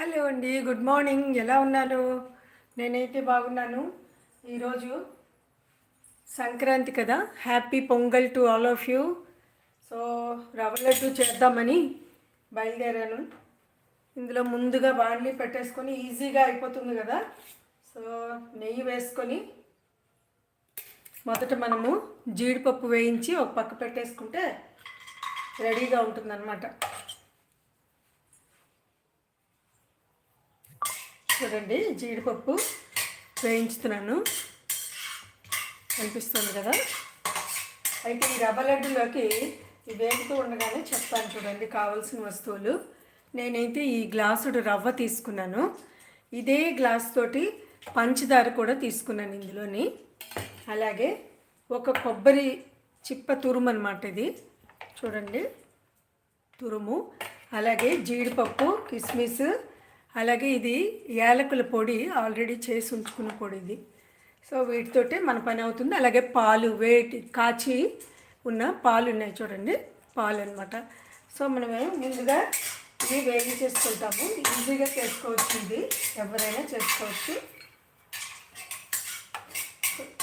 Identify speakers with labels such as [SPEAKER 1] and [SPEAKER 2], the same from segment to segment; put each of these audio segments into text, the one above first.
[SPEAKER 1] Hello అండి good morning. ఎలా ఉన్నారు? నేనైతే బాగున్నాను. ఈరోజు సంక్రాంతి కదా. Happy Pongal to all of you. So rava laddu చేద్దామని బయలుదేరాను. ఇందులో ముందుగా బాండ్లీ పెట్టేసుకొని ఈజీగా అయిపోతుంది కదా. సో నెయ్యి వేసుకొని మొదట మనము జీడిపప్పు వేయించి ఒక పక్క పెట్టేసుకుంటే రెడీగా ఉంటుందన్నమాట. చూడండి జీడిపప్పు వేయించుతున్నాను. అనిపిస్తుంది కదా? అయితే ఈ రవ్వ లడ్డులోకి వేగుతూ ఉండగానే చెప్తాను చూడండి కావాల్సిన వస్తువులు. నేనైతే ఈ గ్లాసుడు రవ్వ తీసుకున్నాను. ఇదే గ్లాస్ తోటి పంచదార కూడా తీసుకున్నాను ఇందులోని. అలాగే ఒక కొబ్బరి చిప్ప తురుము అనమాట ఇది. చూడండి తురుము. అలాగే జీడిపప్పు కిస్మిస్ అలాగే ఇది యాలకుల పొడి ఆల్రెడీ చేసి ఉంచుకున్న పొడి ఇది. సో వీటితోటే మన పని అవుతుంది. అలాగే పాలు వేటి కాచి ఉన్న పాలు ఉన్నాయి చూడండి. పాలు అనమాట సో మనమే ముందుగా ఇవి వేగి చేసుకుంటాము. ఈజీగా చేసుకోవచ్చు ఇది. ఎవరైనా చేసుకోవచ్చు.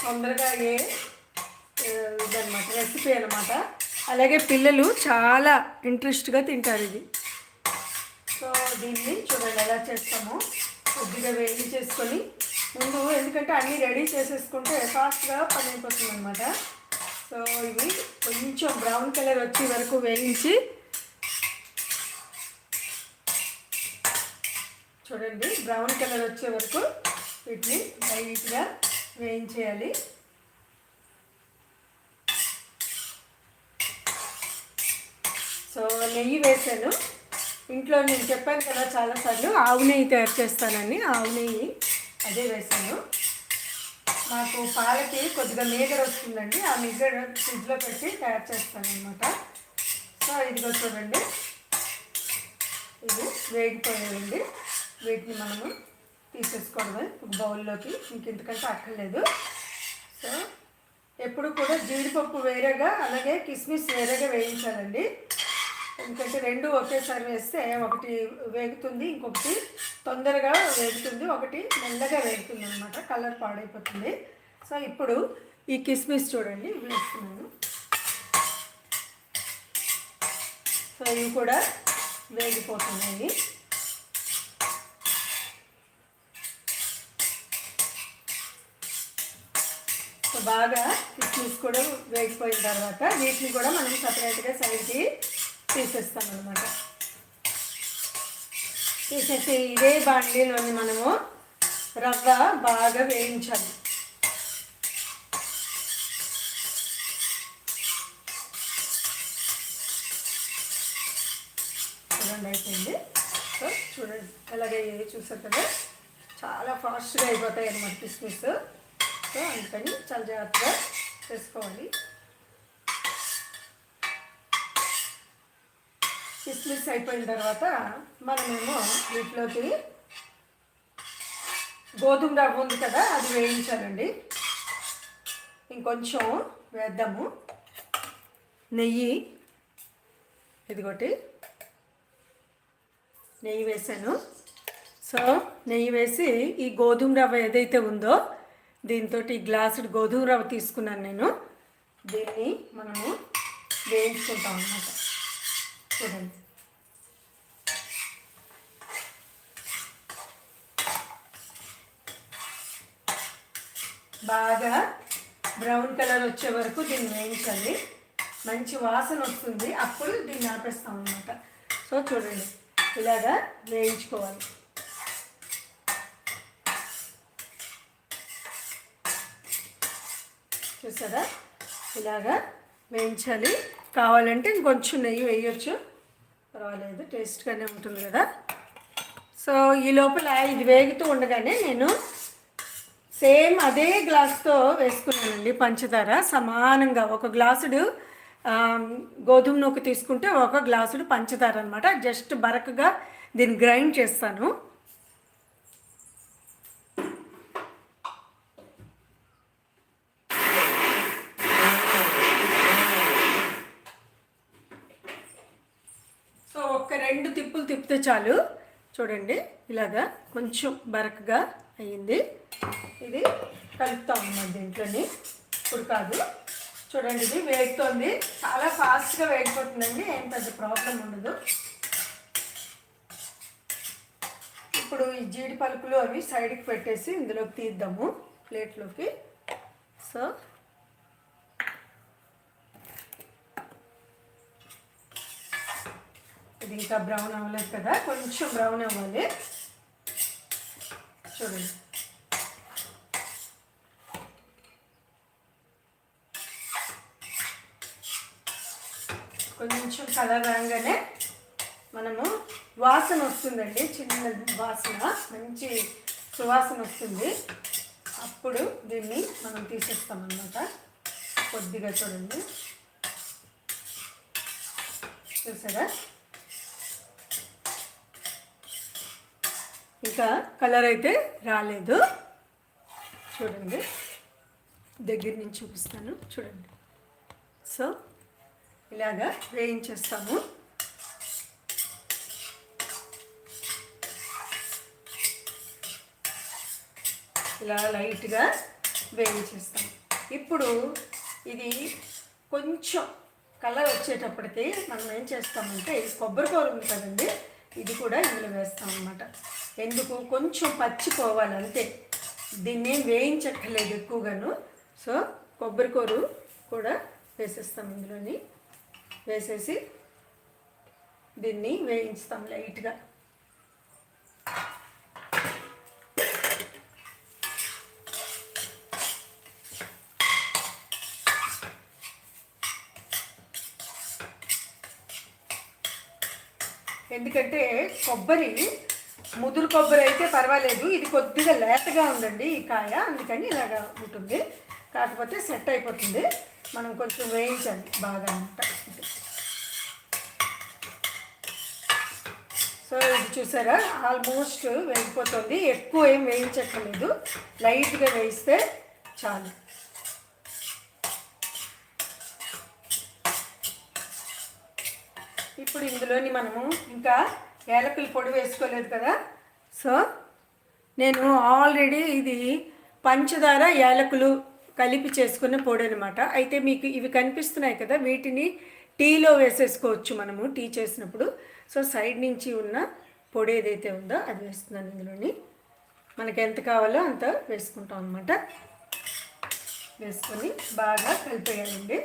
[SPEAKER 1] తొందరగా అయ్యే ఇదనమాట రెసిపీ అనమాట అలాగే పిల్లలు చాలా ఇంట్రెస్ట్గా తింటారు ఇది. సో దీన్ని చూడండి ఎలా చేస్తాము. కొద్దిగా వేడి చేసుకొని ముందు ఎందుకంటే అన్నీ రెడీ చేసేసుకుంటే ఫాస్ట్గా పని అయిపోతుంది అనమాట సో ఇవి కొంచెం బ్రౌన్ కలర్ వచ్చే వరకు వేయించి చూడండి బ్రౌన్ కలర్ వచ్చే వరకు వీటిని లైట్గా వేయించేయాలి. సో నెయ్యి వేసాను. ఇంట్లో నేను చెప్పాను కదా చాలాసార్లు ఆవు నెయ్యి తయారు చేస్తానని ఆవు నెయ్యి అదే వేసాను. మాకు పాలకి కొద్దిగా మీగడ వస్తుందండి ఆ మీగడ ఫ్రిడ్జ్లో పెట్టి తయారు చేస్తాను అనమాట సో ఇదిగో చూడండి. ఇది వేగిపోయాయండి వీటిని మనము తీసేసుకోవడమే ఒక బౌల్లోకి. ఇంకెందుకంటే అక్కర్లేదు. సో ఎప్పుడు కూడా జీడిపప్పు వేరేగా అలాగే కిస్మిస్ వేరేగా వేయించాలండి. ఎందుకంటే రెండు ఒకేసారి వేస్తే ఒకటి వేగుతుంది ఇంకొకటి తొందరగా వేగుతుంది ఒకటి మెల్లగా వేగుతుంది అనమాట కలర్ పాడైపోతుంది. సో ఇప్పుడు ఈ కిస్మిస్ చూడండి వేస్తున్నాను. సో ఇవి కూడా వేగిపోతున్నాయి. సో బాగా కిస్మిస్ కూడా వేగిపోయిన తర్వాత వీటిని కూడా మనం సపరేట్గా సైడ్కి తీసేస్తాం అనమాట తీసేసి ఇదే బాండీలోని మనము రవ్వ బాగా వేయించాలి. చూడండి అయిపోయింది. సో చూడండి అలాగే చూసారు కదా? చాలా ఫాస్ట్గా అయిపోతాయి అన్నమాట కిస్మిస్ సో అందుకని చాలా జాగ్రత్తగా చేసుకోవాలి. మిక్స్ అయిపోయిన తర్వాత మనమేమో వీటిలోకి గోధుమ రవ్వ ఉంది కదా అది వేయించాలండి. ఇంకొంచెం వేద్దాము. నెయ్యి. ఇదిగోటి. నెయ్యి వేసాను. సో నెయ్యి వేసి ఈ గోధుమ రవ్వ ఏదైతే ఉందో దీంతో ఈ గ్లాసుడు గోధుమ రవ్వ తీసుకున్నాను నేను. దీన్ని మనము వేయించుకుంటాం అన్నమాట. చూడండి. బాగా బ్రౌన్ కలర్ వచ్చే వరకు దీన్ని వేయించండి. మంచి వాసన వస్తుంది. అప్పుడు దీన్ని ఆపేస్తాం అన్నమాట. సో చూడండి ఇలాగా వేయించుకోవాలి. చూసారా? ఇలాగా వేయించాలి. కావాలంటే ఇంకొంచెం నెయ్యి వేయొచ్చు. పర్వాలేదు టేస్ట్గానే ఉంటుంది కదా. సో ఈ లోపల ఇది వేగుతూ ఉండగానే నేను సేమ్ అదే గ్లాస్తో వేసుకున్నానండి పంచదార. సమానంగా ఒక గ్లాసుడు గోధుమ నూక తీసుకుంటే ఒక గ్లాసుడు పంచదార అనమాట జస్ట్ బరకగా దీన్ని గ్రైండ్ చేస్తాను. సో ఒక రెండు తిప్పులు తిప్పితే చాలు. చూడండి ఇలాగా కొంచెం బరకగా అయ్యింది. ఇది కలుపుతాం అన్నమాట దీంట్లోని. ఇప్పుడు కాదు. చూడండి ఇది వేగుతోంది. చాలా ఫాస్ట్గా వేగిపోతుందండి. ఏం పెద్ద ప్రాబ్లం ఉండదు. ఇప్పుడు ఈ జీడి పలుకులు అవి సైడ్కి పెట్టేసి ఇందులోకి తీద్దాము ప్లేట్లోకి సో ఇది ఇంకా బ్రౌన్ అవ్వలేదు కదా? కొంచెం బ్రౌన్ అవ్వాలి. చూడండి కొంచెం కలర్ రాగానే మనము వాసన వస్తుందండి చిన్న వాసన మంచి సువాసన వస్తుంది. అప్పుడు దీన్ని మనం తీసేస్తాం అన్నమాట. కొద్దిగా చూడండి. చూసారా? ఇంకా కలర్ అయితే రాలేదు. చూడండి. దగ్గర నుంచి చూపిస్తాను. చూడండి. సో ఇలాగా వేయించేస్తాము. ఇలా లైట్గా వేయించేస్తాం ఇప్పుడు ఇది కొంచెం కలర్ వచ్చేటప్పటికి మనం ఏం చేస్తామంటే ఇది కొబ్బరి కూర ఉంది కదండి ఇది కూడా ఇందులో వేస్తాం అన్నమాట ఎందుకు? కొంచెం పచ్చిపోవాలి అంతే. దీన్ని వేయించక్కర్లేదు ఎక్కువగాను. సో కొబ్బరి కూర కూడా వేసేస్తాం ఇందులోని. వేసేసి దీన్ని వేయించుతాం లైట్గా. ఎందుకంటే కొబ్బరి ముదురు కొబ్బరి అయితే పర్వాలేదు. ఇది కొద్దిగా లేతగా ఉందండి ఈ కాయ. అందుకని ఇలాగా ఉంటుంది. కాకపోతే సెట్ అయిపోతుంది. మనం కొంచెం వేయించాలి బాగా అంట సో ఇది చూసారా? ఆల్మోస్ట్ వేగిపోతుంది. ఎక్కువ ఏం వేయించక్కర్లేదు. లైట్గా వేయిస్తే చాలు. ఇప్పుడు ఇందులోని మనము ఇంకా ఏలకుల పొడి వేసుకోలేదు కదా? సో నేను ఆల్రెడీ ఇది పంచదార యాలకులు కలిపి చేసుకున్న పొడి అనమాట అయితే మీకు ఇవి కనిపిస్తున్నాయి కదా వీటిని టీలో వేసేసుకోవచ్చు మనము టీ చేసినప్పుడు. సో సైడ్ నుంచి ఉన్న పొడి ఏదైతే ఉందో అది వేస్తున్నాను ఇందులోని. మనకి ఎంత కావాలో అంత వేసుకుంటాం అనమాట వేసుకొని బాగా కలిపేయాలండి.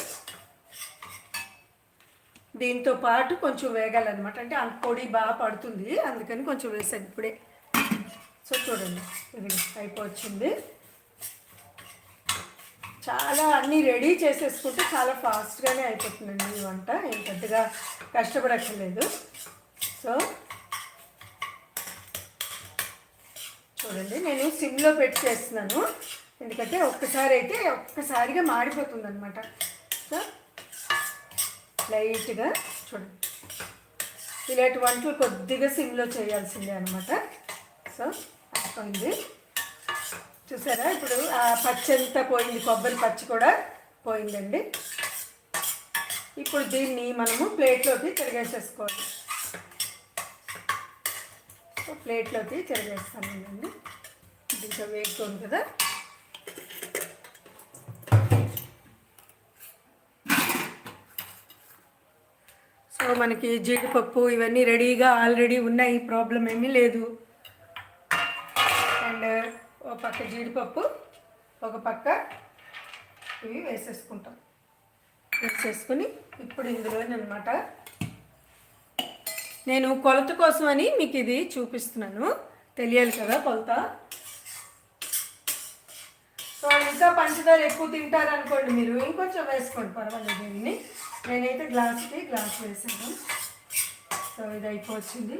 [SPEAKER 1] దీంతో పాటు కొంచెం వేగాలన్నమాట. అంటే ఆ పొడి బాగా పడుతుంది. అందుకని కొంచెం వేసాను ఇప్పుడే. సో చూడండి ఇది అయిపోవచ్చింది. చాలా అన్నీ రెడీ చేసేసుకుంటే చాలా ఫాస్ట్గానే అయిపోతుందండి ఈ వంట. ఏం పెద్దగా కష్టపడక్కర్లేదు. సో చూడండి నేను సిమ్లో పెట్టి చేస్తున్నాను. ఎందుకంటే ఒక్కసారి అయితే ఒక్కసారిగా మాడిపోతుంది అనమాట సో లైట్గా చూడండి ఇలాంటి వంటలు కొద్దిగా సిమ్లో చేయాల్సిందే అనమాట సో అయిపోయింది చూసారా? ఇప్పుడు ఆ పచ్చి అంతా పోయింది. కొబ్బరి పచ్చి కూడా పోయిందండి. ఇప్పుడు దీన్ని మనము ప్లేట్లోకి తిరిగేసేసుకోవాలి. ప్లేట్లోకి తిరిగేస్తానండి. ఇంకా వేగుతుంది కదా? సో మనకి జీడిపప్పు ఇవన్నీ రెడీగా ఆల్రెడీ ఉన్నాయి. ప్రాబ్లం ఏమీ లేదు. అండ్ ఒక పక్క జీడిపప్పు ఒక పక్క ఇవి వేసేసుకుంటాం. వేసేసుకుని ఇప్పుడు ఇందులోనమాట నేను కొలత కోసమని మీకు ఇది చూపిస్తున్నాను. తెలియాలి కదా కొలత? ఇంకా పంచదార ఎక్కువ తింటారు అనుకోండి మీరు. ఇంకొంచెం వేసుకోండి పర్వాలేదు దీన్ని. నేనైతే గ్లాస్కి గ్లాస్ వేసాను. సో ఇది అయిపోవచ్చింది.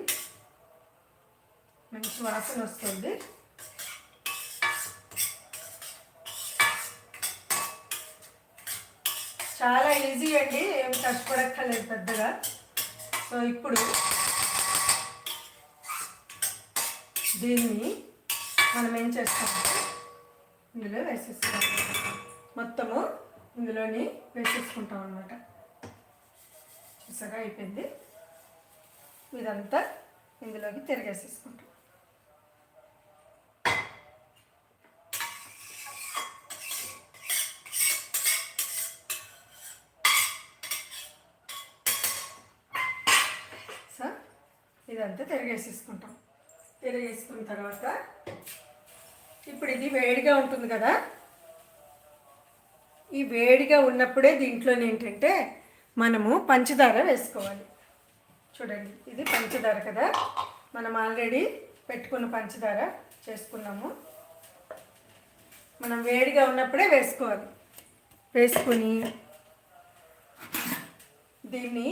[SPEAKER 1] మంచి వాసన వస్తుంది. చాలా ఈజీ అండి ఏం కష్టపడక్కర్లేదు పెద్దగా. సో ఇప్పుడు దీన్ని మనం ఏం చేస్తామంటే ఇందులో వేసేస్తాం. మొత్తము ఇందులోని వేసేసుకుంటాం అనమాట చూసారా? అయిపోయింది. ఇదంతా ఇందులోకి తిరిగేసేసుకుంటాం. సో ఇదంతా తిరిగేసేసుకుంటాం. తిరిగేసుకున్న తర్వాత ఇప్పుడు ఇది వేడిగా ఉంటుంది కదా? ఈ వేడిగా ఉన్నప్పుడే దీంట్లో ఏంటంటే మనము పంచదార వేసుకోవాలి. చూడండి ఇది పంచదార కదా? మనం ఆల్రెడీ పెట్టుకున్న పంచదార చేసుకున్నాము. మనం వేడిగా ఉన్నప్పుడే వేసుకోవాలి. వేసుకొని దీన్ని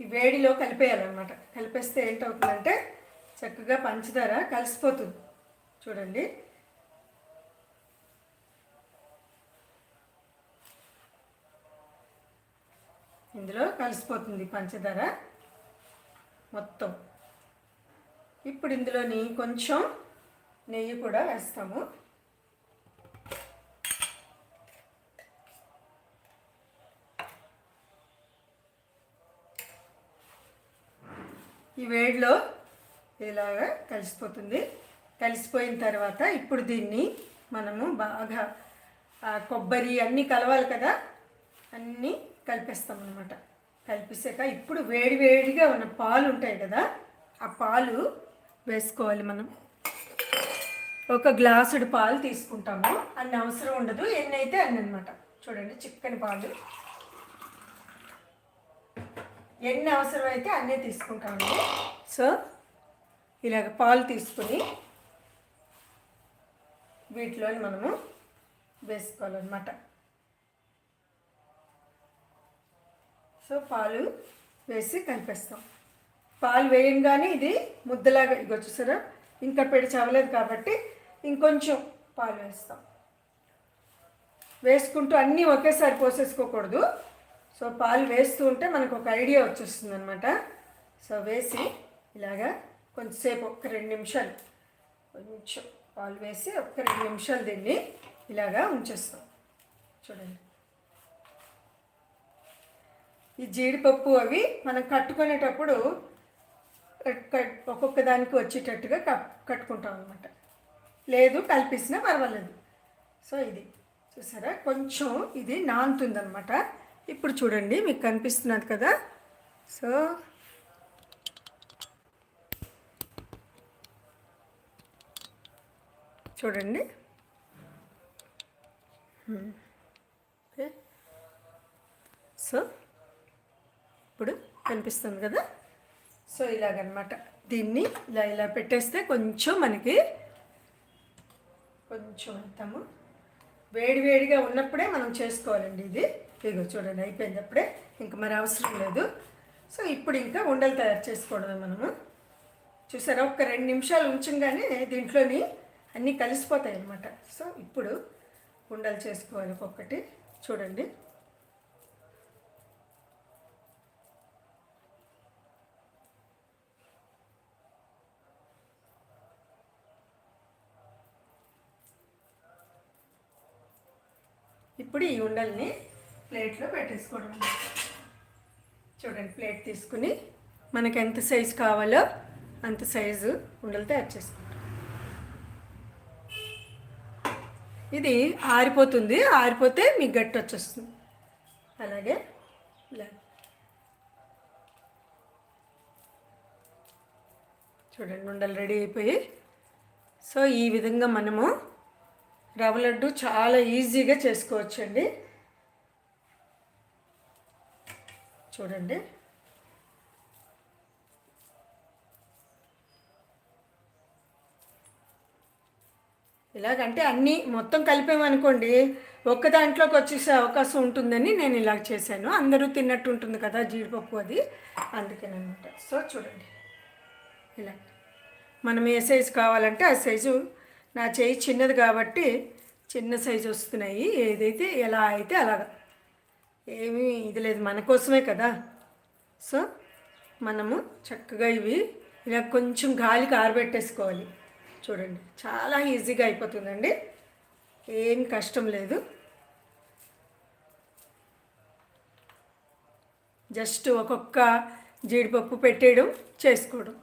[SPEAKER 1] ఈ వేడిలో కలిపేయాలన్నమాట. కలిపేస్తే ఏంటవుతుందంటే చక్కగా పంచదార కలిసిపోతుంది. చూడండి. ఇందులో కలిసిపోతుంది పంచదార మొత్తం. ఇప్పుడు ఇందులోని కొంచెం నెయ్యి కూడా వేస్తాము. ఈ వేడిలో ఇలాగా కలిసిపోతుంది. కలిసిపోయిన తర్వాత ఇప్పుడు దీన్ని మనము బాగా ఆ కొబ్బరి అన్నీ కలవాలి కదా అన్నీ కలిపేస్తాం అనమాట కలిపేసాక ఇప్పుడు వేడి వేడిగా ఉన్న పాలు ఉంటాయి కదా ఆ పాలు వేసుకోవాలి మనం. ఒక గ్లాసుడు పాలు తీసుకుంటాము. అన్ని అవసరం ఉండదు ఎన్ని అయితే అన్ని అనమాట చూడండి చిక్కని పాలు. ఎన్ని అవసరం అయితే అన్నీ తీసుకుంటాము. సో ఇలాగ పాలు తీసుకుని వీటిలోని మనము వేసుకోవాలన్నమాట. సో పాలు వేసి కలిపేస్తాం. పాలు వేయంగానే ఇది ముద్దలాగా ఇగో చూసారా? ఇంకా పెడి చావలేదు కాబట్టి ఇంకొంచెం పాలు వేస్తాం. వేసుకుంటూ అన్నీ ఒకేసారి పోసేసుకోకూడదు. సో పాలు వేస్తూ ఉంటే మనకు ఒక ఐడియా వచ్చేస్తుంది అనమాట సో వేసి ఇలాగా కొంచెంసేపు ఒక రెండు నిమిషాలు కొంచెం పాలు వేసి ఒక రెండు నిమిషాలు దీన్ని ఇలాగా ఉంచేస్తాం. చూడండి. ఈ జీడిపప్పు అవి మనం కట్టుకునేటప్పుడు కట్- ఒక్కొక్క దానికి వచ్చేటట్టుగా కట్ కట్టుకుంటాం అనమాట లేదు కల్పిసినా పర్వాలేదు. సో ఇది చూసారా? కొంచెం ఇది నానుతుందనమాట ఇప్పుడు చూడండి మీకు కనిపిస్తున్నది కదా? సో చూడండి. ఓకే. సో కనిపిస్తుంది కదా? సో ఇలాగనమాట. దీన్ని ఇలా ఇలా పెట్టేస్తే కొంచెం మనకి కొంచెం వేస్తాము వేడి వేడిగా ఉన్నప్పుడే మనం చేసుకోవాలండి ఇది. ఇదిగో చూడండి అయిపోయినప్పుడే ఇంకా మరి అవసరం లేదు. సో ఇప్పుడు ఇంకా ఉండలు తయారు చేసుకోవడమే మనము. చూసారా ఒక రెండు నిమిషాలు ఉంచంగానే దీంట్లోని అన్నీ కలిసిపోతాయి అన్నమాట సో ఇప్పుడు ఉండలు చేసుకోవాలి ఒక్కొక్కటి. చూడండి. ఇప్పుడు ఈ ఉండల్ని ప్లేట్లో పెట్టేసుకోవడం. చూడండి ప్లేట్ తీసుకుని మనకు ఎంత సైజు కావాలో అంత సైజు ఉండలు తయారు చేసుకుంటాం. ఇది ఆరిపోతుంది ఆరిపోతే మీకు గట్టి వచ్చేస్తుంది. అలాగే చూడండి ఉండలు రెడీ అయిపోయి. సో ఈ విధంగా మనము రవ్వ లడ్డు చాలా ఈజీగా చేసుకోవచ్చండి. చూడండి. ఇలాగంటే అన్నీ మొత్తం కలిపామనుకోండి ఒక్క దాంట్లోకి వచ్చేసే అవకాశం ఉంటుందని నేను ఇలా చేశాను. అందరూ తిన్నట్టు ఉంటుంది కదా జీడిపప్పు అది. అందుకేనమాట సో చూడండి. ఇలా. మనం ఏ సైజు కావాలంటే ఆ సైజు నా చేయి చిన్నది కాబట్టి చిన్న సైజు వస్తున్నాయి. ఏదైతే ఎలా అయితే అలాగా. ఏమీ ఇది లేదు మన కోసమే కదా. సో మనము చక్కగా ఇవి ఇలా కొంచెం గాలికి ఆరబెట్టేసుకోవాలి. చూడండి చాలా ఈజీగా అయిపోతుందండి. ఏం కష్టం లేదు. జస్ట్ ఒక్కొక్క జీడిపప్పు పెట్టేయడం చేసుకోవడం.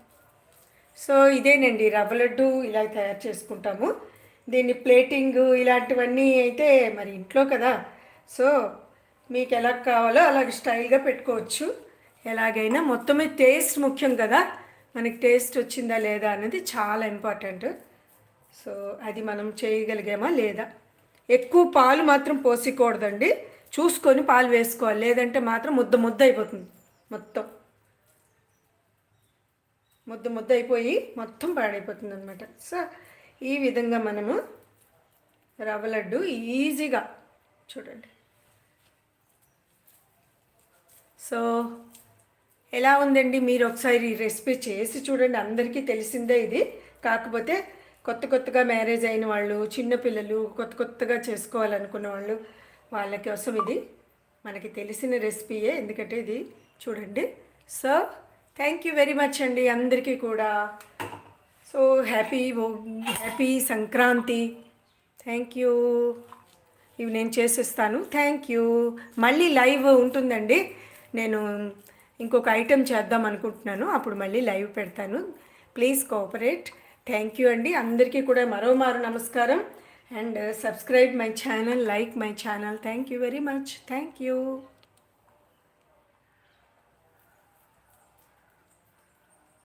[SPEAKER 1] సో ఇదేనండి రవ్వ లడ్డు ఇలా తయారు చేసుకుంటాము. దీన్ని ప్లేటింగ్ ఇలాంటివన్నీ అయితే మరి ఇంట్లో కదా. సో మీకు ఎలా కావాలో అలాగ స్టైల్గా పెట్టుకోవచ్చు. ఎలాగైనా మొత్తమే టేస్ట్ ముఖ్యం కదా. మనకి టేస్ట్ వచ్చిందా లేదా అనేది చాలా ఇంపార్టెంట్. సో అది మనం చేయగలిగామా లేదా? ఎక్కువ పాలు మాత్రం పోసుకోకూడదండి చూసుకొని పాలు వేసుకోవాలి. లేదంటే మాత్రం ముద్ద ముద్ద అయిపోతుంది మొత్తం. ముద్ద ముద్ద అయిపోయి మొత్తం పాడైపోతుంది అనమాట సో ఈ విధంగా మనము రవ్వ లడ్డు ఈజీగా చూడండి. సో ఎలా ఉందండి? మీరు ఒకసారి ఈ రెసిపీ చేసి చూడండి. అందరికీ తెలిసిందే ఇది. కాకపోతే కొత్త కొత్తగా మ్యారేజ్ అయిన వాళ్ళు చిన్నపిల్లలు కొత్త కొత్తగా చేసుకోవాలనుకున్న వాళ్ళు వాళ్ళ కోసం ఇది మనకి తెలిసిన రెసిపీయే. ఎందుకంటే ఇది చూడండి. So thank you very much అండి అందరికీ కూడా. So happy happy Sankranti. Thank you ఇవి నేను చేసేస్తాను. థ్యాంక్ యూ మళ్ళీ లైవ్ ఉంటుందండి. నేను ఇంకొక ఐటెం చేద్దాం అనుకుంటున్నాను. అప్పుడు మళ్ళీ లైవ్ పెడతాను. ప్లీజ్ కోఆపరేట్ థ్యాంక్ యూ అండి. అందరికీ కూడా మరోమారు నమస్కారం. And subscribe my channel like my channel thank you very much thank you